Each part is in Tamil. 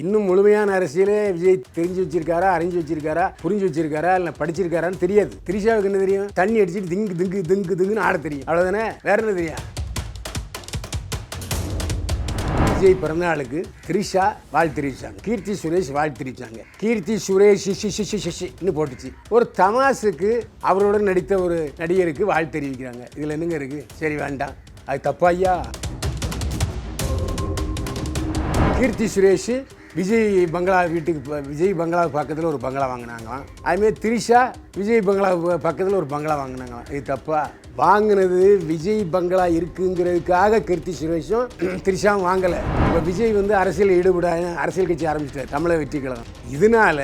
இன்னும் முழுமையான அரசியலே விஜய் தெரிஞ்சு வச்சிருக்காரா அறிஞ்சு வச்சிருக்காரா புரிஞ்சு வச்சிருக்காரா இல்லை படிச்சிருக்காரான்னு தெரியாது. திரிஷாவுக்கு என்ன தெரியும்? தண்ணி அடிச்சுட்டு திங்கு திங்கு திங்கு திங்குன்னு ஆட தெரியும். அவ்வளோதானே வேற என்ன தெரியும்? விஜய் பிறந்தநாளுக்கு த்ரிஷா வாழ்த்திருச்சாங்க. கீர்த்தி சுரேஷ் வாழ்த்திருச்சாங்க. கீர்த்தி சுரேஷ் ஷிஷி ஷிஷி ஷிஷின்னு போட்டுச்சு. ஒரு தமாசுக்கு அவரோட நடித்த ஒரு நடிகருக்கு வாழ்த்து தெரிவிக்கிறாங்க. இதில் என்னங்க இருக்கு? சரி வேண்டாம். அது தப்பா ஐயா. கீர்த்தி சுரேஷ் விஜய் பங்களா வீட்டுக்கு விஜய் பங்களா பக்கத்தில் ஒரு பங்களா வாங்கினாங்களாம். அதுமாரி திரிஷா விஜய் பங்களா பக்கத்தில் ஒரு பங்களா வாங்கினாங்களாம். இது தப்பா? வாங்கினது விஜய் பங்களா இருக்குங்கிறதுக்காக கீர்த்தி சுரேஷும் திரிஷாவும் வாங்கலை. இப்போ விஜய் வந்து அரசியல் ஈடுபட அரசியல் கட்சி ஆரம்பிச்சிட்டார் தமிழக வெற்றி கழகம் இதனால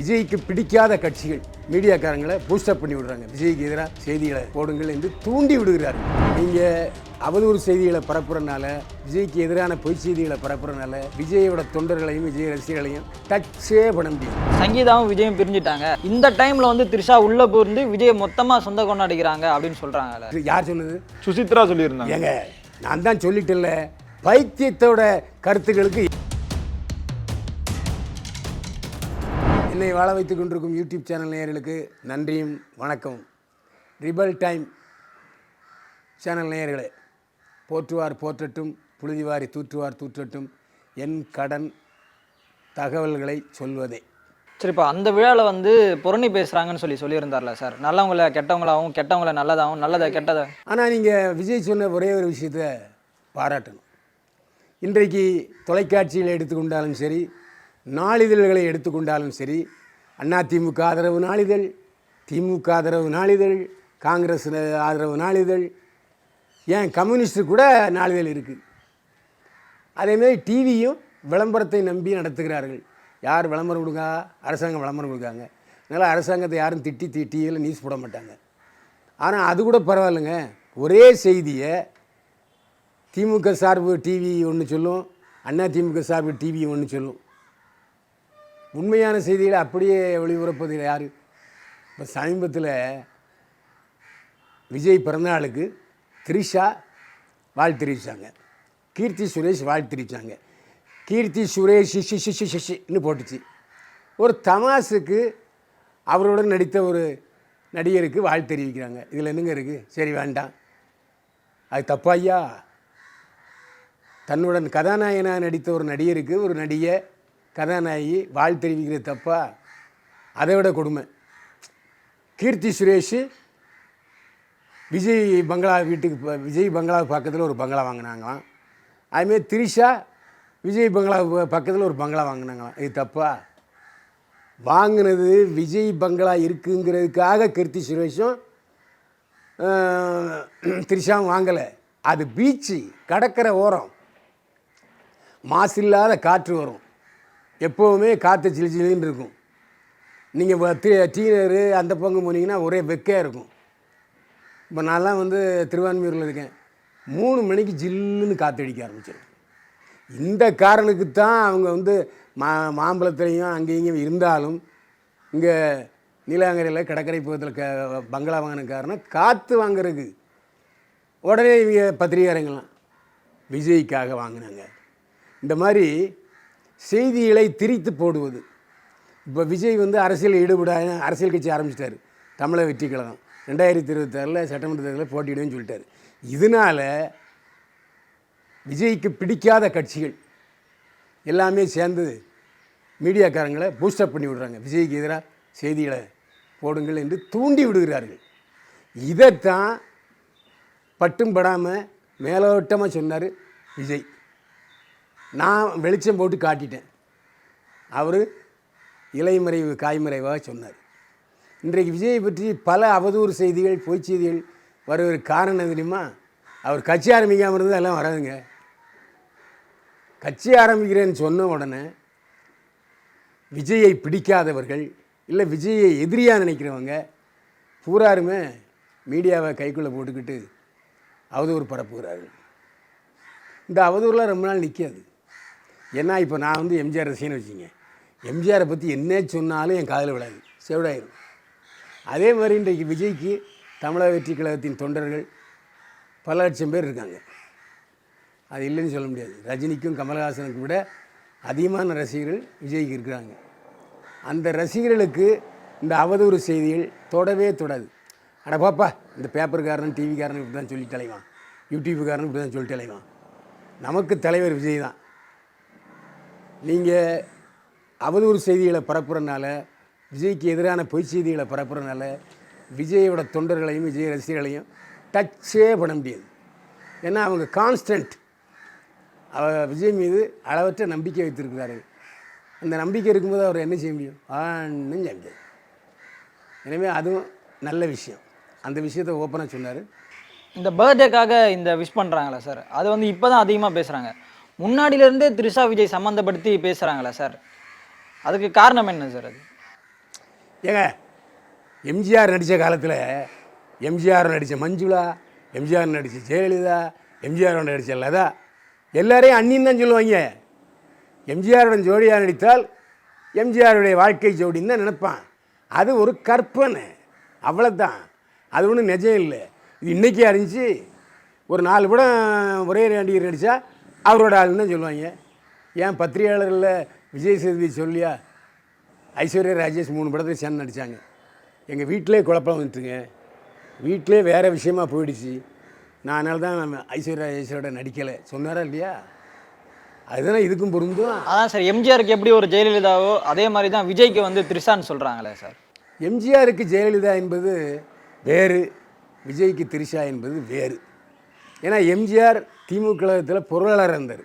விஜய்க்கு பிடிக்காத கட்சிகள் மீடியாக்காரங்களை பூஸ்டப் பண்ணி விடுறாங்க. விஜய்க்கு எதிராக செய்திகளை போடுங்கள் என்று தூண்டி விடுகிறார். நீங்கள் அவதூறு செய்திகளை பரப்புறனால விஜய்க்கு எதிரான பொய் செய்திகளை பரப்புறனால விஜயோட தொண்டர்களையும் விஜய் ரசிகர்களையும் டச்சே பண்ண முடியும் சங்கீதாவும் விஜயும் பிரிஞ்சுட்டாங்க. இந்த டைம்ல வந்து த்ரிஷா உள்ள புகுந்து விஜய் மொத்தமா சொந்த கொண்டாடிக்கிறாங்க அப்படின்னு சொல்றாங்கல்ல இது யார் சொன்னது? சுசித்ரா சொல்லியிருந்தாங்க. ஏங்க நான் தான் சொல்லிட்டேன்ல. பைத்தியத்தோட கருத்துக்களுக்கு என்னை வாழ வைத்துக் கொண்டிருக்கும் யூடியூப் சேனல் நேயர்களுக்கு நன்றியும் வணக்கம். ரிபல் டைம் சேனல் நேயர்களே போற்றுவார் போற்றட்டும். புழுதிவாரி தூற்றுவார் தூற்றட்டும். என் கடன் தகவல்களை சொல்வதே. சரி இப்போ அந்த விழாவில் வந்து புரணி பேசுறாங்கன்னு சொல்லி சொல்லியிருந்தார்ல சார். நல்லவங்கள கெட்டவங்களாகவும் கெட்டவங்கள நல்லதாகவும் நல்லதை கெட்டதை. ஆனால் நீங்கள் விஜய் சொன்ன ஒரே ஒரு விஷயத்தை பாராட்டணும். இன்றைக்கு தொலைக்காட்சியில் எடுத்துக்கொண்டாலும் சரி நாளிதழ்களை எடுத்துக்கொண்டாலும் சரி அதிமுக ஆதரவு நாளிதழ் திமுக ஆதரவு நாளிதழ் காங்கிரஸ் ஆதரவு நாளிதழ் ஏன் கம்யூனிஸ்ட்டு கூட நாளிதழ் இருக்குது அதேமாதிரி டிவியும் விளம்பரத்தை நம்பி நடத்துகிறார்கள். யார் விளம்பரம் கொடுக்கா? அரசாங்கம் விளம்பரம் கொடுக்காங்க. அதனால் அரசாங்கத்தை யாரும் திட்டி தி டிவியில் நியூஸ் போட மாட்டாங்க. ஆனால் அது கூட பரவாயில்லைங்க. ஒரே செய்தியை திமுக சார்பு டிவி ஒன்று சொல்லும் அண்ணா திமுக சார்பு டிவி ஒன்று சொல்லும். உண்மையான செய்திகளை அப்படியே ஒளிபரப்பது யார்? இப்போ சமீபத்தில் விஜய் பிறந்தநாளுக்கு த்ரிஷா வாழ்த்திருச்சாங்க. கீர்த்தி சுரேஷ் வாழ்த்திருச்சாங்க. கீர்த்தி சுரேஷ் ஷிஷி ஷிஷி ஷிஷின்னு போட்டுச்சு. ஒரு தமாஸுக்கு அவருடன் நடித்த ஒரு நடிகருக்கு வாழ்த்து தெரிவிக்கிறாங்க. இதில் என்னங்க இருக்குது சரி வேண்டாம். அது தப்பா ஐயா. தன்னுடன் கதாநாயகனாக நடித்த ஒரு நடிகருக்கு ஒரு நடிகை கதாநாயகி வாழ்த்து தெரிவிக்கிறது தப்பா? அதை விட கொடுமை. கீர்த்தி சுரேஷ் விஜய் பங்களா வீட்டுக்கு விஜய் பங்களா பக்கத்தில் ஒரு பங்களா வாங்கினாங்களாம். அதுமாரி திரிஷா விஜய் பங்களா ப- பக்கத்தில் ஒரு பங்களா வாங்கினாங்களாம். இது தப்பா? வாங்கினது விஜய் பங்களா இருக்குங்கிறதுக்காக கீர்த்தி சுரேஷும் திரிஷாவும் வாங்கலை. அது பீச்சு கடற்கரை ஓரம். மாசில்லாத காற்று வரும். எப்போவுமே காற்று சிலு சிலுன்னு இருக்கும். நீங்கள் டீனரு அந்த பங்கு போனீங்கன்னா ஒரே வெக்கையாக இருக்கும். இப்போ நான்லாம் வந்து திருவான்மையூரில் இருக்கேன். மூணு மணிக்கு ஜில்லுன்னு காற்றடிக்க ஆரம்பிச்சிடும் இந்த காரணத்துக்கு தான் அவங்க வந்து மா மாம்பழத்துலையும் அங்கேயும் இங்கேயும் இருந்தாலும் இங்கே நீலாங்கரையில் கடற்கரை பக்கத்தில் க பங்களா வாங்கின காரணம் காற்று வாங்குறதுக்கு. உடனே இவங்க பத்திரிகாரங்களாம் விஜய்க்காக வாங்கினாங்க. இந்த மாதிரி செய்திகளை திரித்து போடுவது. இப்போ விஜய் வந்து அரசியல் ஈடுபட அரசியல் கட்சி ஆரம்பிச்சிட்டாரு. தமிழக வெற்றி கழகம் ரெண்டாயிரத்தி இருபத்தாறில் சட்டமன்ற தேர்தலில் போட்டியிடுவேன்னு சொல்லிட்டார். இதனால் விஜய்க்கு பிடிக்காத கட்சிகள் எல்லாமே சேர்ந்து மீடியாக்காரங்களை பூஸ்டப் பண்ணி விடுறாங்க. விஜய்க்கு எதிராக செய்திகளை போடுங்கள் என்று தூண்டி விடுகிறார்கள். இதைத்தான் பட்டும் படாமல் மேலோட்டமாக சொன்னார் விஜய். நான் வெளிச்சம் போட்டு காட்டிட்டேன். அவர் இலைமறைவு காய்மறைவாக சொன்னார். இன்றைக்கு விஜயை பற்றி பல அவதூறு செய்திகள் பொய் செய்திகள் வருவதற்கு காரணம் தெரியுமா? அவர் கட்சி ஆரம்பிக்காமல் இருந்தால் எல்லாம் வராதுங்க. கட்சி ஆரம்பிக்கிறேன்னு சொன்ன உடனே விஜயை பிடிக்காதவர்கள் இல்லை விஜயை எதிரியாக நினைக்கிறவங்க பூராருமே மீடியாவை கைக்குள்ளே போட்டுக்கிட்டு அவதூறு பரப்புகிறார்கள். இந்த அவதூறுலாம் ரொம்ப நாள் நிற்காது ஏன்னா இப்போ நான் வந்து எம்ஜிஆர் ரசிகன்னு வச்சுங்க எம்ஜிஆரை பற்றி என்ன சொன்னாலும் என் காதில் விடாது செவிடாயிரும். அதே மாதிரி இன்றைக்கு விஜய்க்கு தமிழக வெற்றி கழகத்தின் தொண்டர்கள் பல லட்சம் பேர் இருக்காங்க. அது இல்லைன்னு சொல்ல முடியாது. ரஜினிக்கும் கமல்ஹாசனுக்கும் விட அதிகமான ரசிகர்கள் விஜய்க்கு இருக்கிறாங்க. அந்த ரசிகர்களுக்கு இந்த அவதூறு செய்திகள் தொடவே தொடாது. அட பாப்பா இந்த பேப்பர்காரன் டிவிக்காரன் இப்படி தான் சொல்லி தலைவான் யூடியூப்புக்காரன் இப்படி தான் சொல்லி தலைவான் நமக்கு தலைவர் விஜய் தான். நீங்கள் அவதூறு செய்திகளை பரப்புறனால விஜய்க்கு எதிரான பொய் செய்திகளை பரப்புறதுனால விஜயோட தொண்டர்களையும் விஜய் ரசிகர்களையும் டச்சே பண்ண முடியாது. ஏன்னா அவங்க கான்ஸ்டன்ட் அவ விஜய் மீது அளவற்ற நம்பிக்கை வைத்திருக்கிறாரு அந்த நம்பிக்கை இருக்கும்போது அவர் என்ன செய்ய முடியும்? ஒன்றும் செய்ய முடியாது. எனவே அதுவும் நல்ல விஷயம். அந்த விஷயத்தை ஓப்பனாக சொன்னார். இந்த பர்த்டேக்காக இந்த விஷ் பண்ணுறாங்களா சார் அது வந்து இப்போ தான் அதிகமாக பேசுகிறாங்க முன்னாடியிலேருந்தே த்ரிஷா விஜய் சம்மந்தப்படுத்தி பேசுகிறாங்களா சார் அதுக்கு காரணம் என்ன சார் அது? ஏங்க எம்ஜிஆர் நடித்த காலத்தில் எம்ஜிஆர் நடித்த மஞ்சுளா எம்ஜிஆர் நடித்த ஜெயலலிதா எம்ஜிஆர் நடித்த லதா எல்லாரையும் அண்ணின்னு தான் சொல்லுவாங்க. எம்ஜிஆருடன் ஜோடியாக நடித்தால் எம்ஜிஆருடைய வாழ்க்கை ஜோடின்னு தான் நினைப்பான். அது ஒரு கற்பனை. அவ்வளோதான் அது ஒன்றும் நிஜம் இல்லை. இது இன்றைக்கி அறிஞ்சு ஒரு நாலு படம் ஒரே நடிகர் நடித்தா அவரோட ஆளுன்னு தான் சொல்லுவாங்க. ஏன் பத்திரிகையாளர்களில் விஜய் சேதுபதி சொல்லியா? ஐஸ்வர்யா ராஜேஷ் மூணு படத்தை சேர்ந்து நடித்தாங்க எங்கள் வீட்டிலே குழப்பம் வந்துட்டுங்க. வீட்டிலே வேறு விஷயமா போயிடுச்சு. நான் அதனால தான் ஐஸ்வர்யா ராஜேஷோட நடிக்கலை. சொன்னாரா இல்லையா? அதுதானே இதுக்கும் பொருந்தும். அதான் சார் எம்ஜிஆருக்கு எப்படி ஒரு ஜெயலலிதாவோ அதே மாதிரி தான் விஜய்க்கு வந்து த்ரிஷான்னு சொல்கிறாங்களே சார். எம்ஜிஆருக்கு ஜெயலலிதா என்பது வேறு விஜய்க்கு திரிஷா என்பது வேறு. ஏன்னா எம்ஜிஆர் திமுக கழகத்தில் பொருளாளர் இருந்தார்.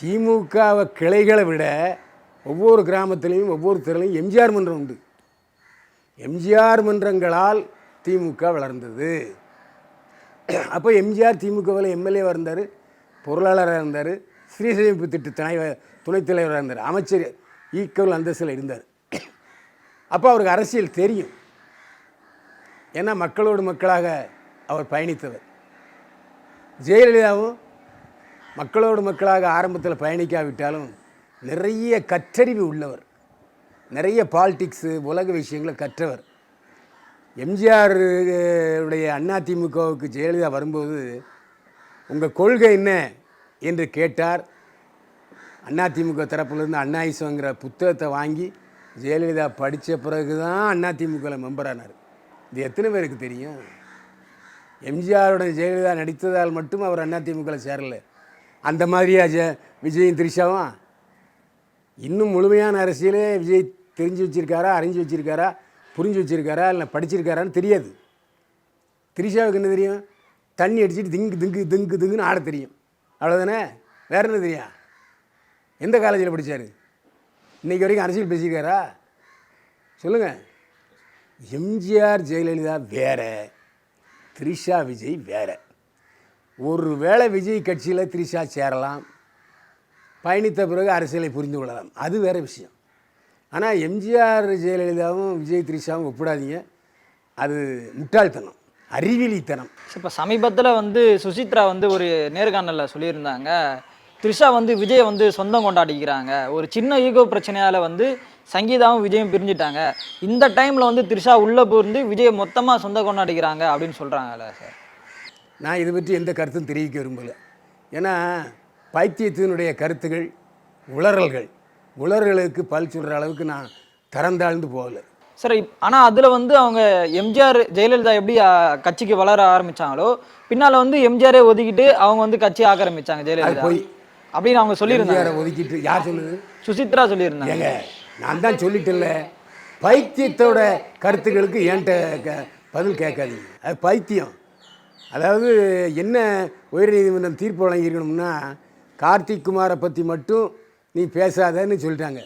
திமுகவை கிளைகளை விட ஒவ்வொரு கிராமத்திலையும் ஒவ்வொரு தெருலையும் எம்ஜிஆர் மன்றம் உண்டு. எம்ஜிஆர் மன்றங்களால் திமுக வளர்ந்தது. அப்போ எம்ஜிஆர் திமுகவில் எம்எல்ஏவாக இருந்தார் பொருளாளராக இருந்தார் ஸ்ரீசேமிப்பு திட்ட துணை துணைத் தலைவராக இருந்தார் அமைச்சர் ஈக்குவல் அந்தஸ்தில் இருந்தார். அப்போ அவருக்கு அரசியல் தெரியும். ஏன்னா மக்களோடு மக்களாக அவர் பயணித்தவர். ஜெயலலிதாவும் மக்களோடு மக்களாக ஆரம்பத்தில் பயணிக்காவிட்டாலும் நிறைய கற்றறிவு உள்ளவர். நிறைய பாலிடிக்ஸு உலக விஷயங்களை கற்றவர். எம்ஜிஆர் உடைய அதிமுகவுக்கு ஜெயலலிதா வரும்போது உங்கள் கொள்கை என்ன? என்று கேட்டார். அதிமுக தரப்புலேருந்து அண்ணாயிசங்கிற புத்தகத்தை வாங்கி ஜெயலலிதா படித்த பிறகு தான் அதிமுகவில் மெம்பர் ஆனார். இது எத்தனை பேருக்கு தெரியும்? எம்ஜிஆருடன் ஜெயலலிதா நடித்ததால் மட்டும் அவர் அதிமுகவில் சேரல. அந்த மாதிரியா ஜ விஜயும் திரிஷாவும்? இன்னும் முழுமையான அரசியலே விஜய் தெரிஞ்சு வச்சுருக்காரா அறிஞ்சு வச்சுருக்காரா புரிஞ்சு வச்சுருக்காரா இல்லை படிச்சிருக்காரான்னு தெரியாது. திரிஷாவுக்கு என்ன தெரியும்? தண்ணி அடிச்சுட்டு திங்கு திங்கு திங்கு திங்குன்னு ஆட தெரியும். அவ்வளோதானே வேற என்ன தெரியும் எந்த காலேஜில் படித்தார் இன்றைக்கி வரைக்கும் அரசியல் பேசியிருக்காரா? சொல்லுங்கள் எம்ஜிஆர் ஜெயலலிதா வேற. த்ரிஷா விஜய் வேற. ஒரு வேளை விஜய் கட்சியில் த்ரிஷா சேரலாம். பயணித்த பிறகு அரசியலை புரிந்து கொள்ளலாம். அது வேற விஷயம். ஆனால் எம்ஜிஆர் ஜெயலலிதாவும் விஜய் த்ரிஷாவும் ஒப்பிடாதீங்க. அது முட்டாள்தனம் அறிவிலித்தனம். இப்போ சமீபத்தில் வந்து சுசித்ரா வந்து ஒரு நேர்காணலில் சொல்லியிருந்தாங்க. த்ரிஷா வந்து விஜய் வந்து சொந்தம் கொண்டாடிக்கிறாங்க. ஒரு சின்ன ஈகோ பிரச்சனையால் வந்து சங்கீதாவும் விஜயும் பிரிஞ்சுட்டாங்க. இந்த டைமில் வந்து த்ரிஷா உள்ளே புரிந்து விஜய் மொத்தமாக சொந்தம் கொண்டாடிக்கிறாங்க அப்படின்னு சொல்கிறாங்கல்ல சார். நான் இதை பற்றி எந்த கருத்தும் தெரிவிக்க விரும்பலை. ஏன்னா பைத்தியத்தினுடைய கருத்துகள் உளறல்கள். உளறல்களுக்கு பல் சொல்கிற அளவுக்கு நான் தரந்தாழ்ந்து போகலை. சார் ஆனால் அதில் வந்து அவங்க எம்ஜிஆர் ஜெயலலிதா எப்படி கட்சிக்கு வளர ஆரம்பிச்சாங்களோ பின்னால் வந்து எம்ஜிஆரே ஒதுக்கிட்டு அவங்க வந்து கட்சி ஆக்கிரமிச்சாங்க ஜெயலலிதா. போய். அப்படின்னு அவங்க சொல்லியிருந்தாங்க. ஒதுக்கிட்டு யார் சொல்லுது? சுசித்ரா சொல்லியிருந்தாங்க. நான் தான் சொல்லிட்டேன்ல. பைத்தியத்தோட கருத்துக்களுக்கு என்கிட்ட க- பதில் கேட்காதீங்க. அது பைத்தியம். அதாவது என்ன உயர்நீதிமன்றம் தீர்ப்பு வழங்கியிருக்கணும்னா கார்த்திக் குமாரை பற்றி மட்டும் நீ பேசாதன்னு சொல்லிட்டாங்க.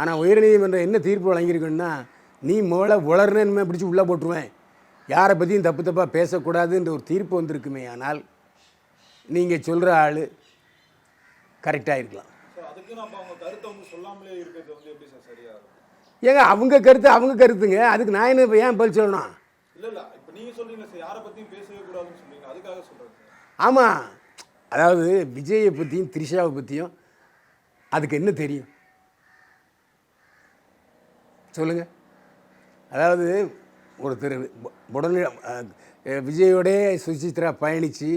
ஆனால் உயர்நீதிமன்றம் என்ன தீர்ப்பு வழங்கியிருக்கணும்னா நீ முதல்ல உளர்னு பிடிச்சி உள்ளே போட்டுருவேன். யாரை பற்றியும் தப்பு தப்பாக பேசக்கூடாதுன்ற ஒரு தீர்ப்பு வந்திருக்குமே ஆனால் நீங்கள் சொல்கிற ஆள் கரெக்டாக இருக்கலாம். ஏங்க அவங்க கருத்து அவங்க கருத்துங்க. அதுக்கு நான் என்ன இப்ப ஏன் பதில் சொல்லணும்? இல்ல இல்ல. இப்ப நீங்க சொல்றீங்க சார் யாரை பத்தியும் பேசவே கூடாதுன்னு சொல்றீங்க அதுக்காக சொல்றேன் சார் ஆமாம் அதாவது விஜயை பற்றியும் த்ரிஷாவை பற்றியும் அதுக்கு என்ன தெரியும்? சொல்லுங்க. அதாவது ஒருத்தர் உடனே விஜயோடே சுசித்ரா பயணித்து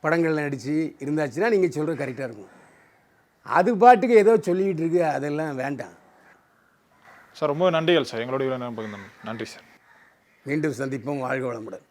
படங்களில் நடித்து இருந்தாச்சுன்னா நீங்கள் சொல்கிறது கரெக்டாக இருக்கும். அது பாட்டுக்கு ஏதோ சொல்லிக்கிட்டு இருக்கு அதெல்லாம் வேண்டாம். சார் ரொம்ப நன்றிகள் சார். எங்களோட. நன்றி சார். மீண்டும் சந்திப்போம். வாழ்க வளமுடன்.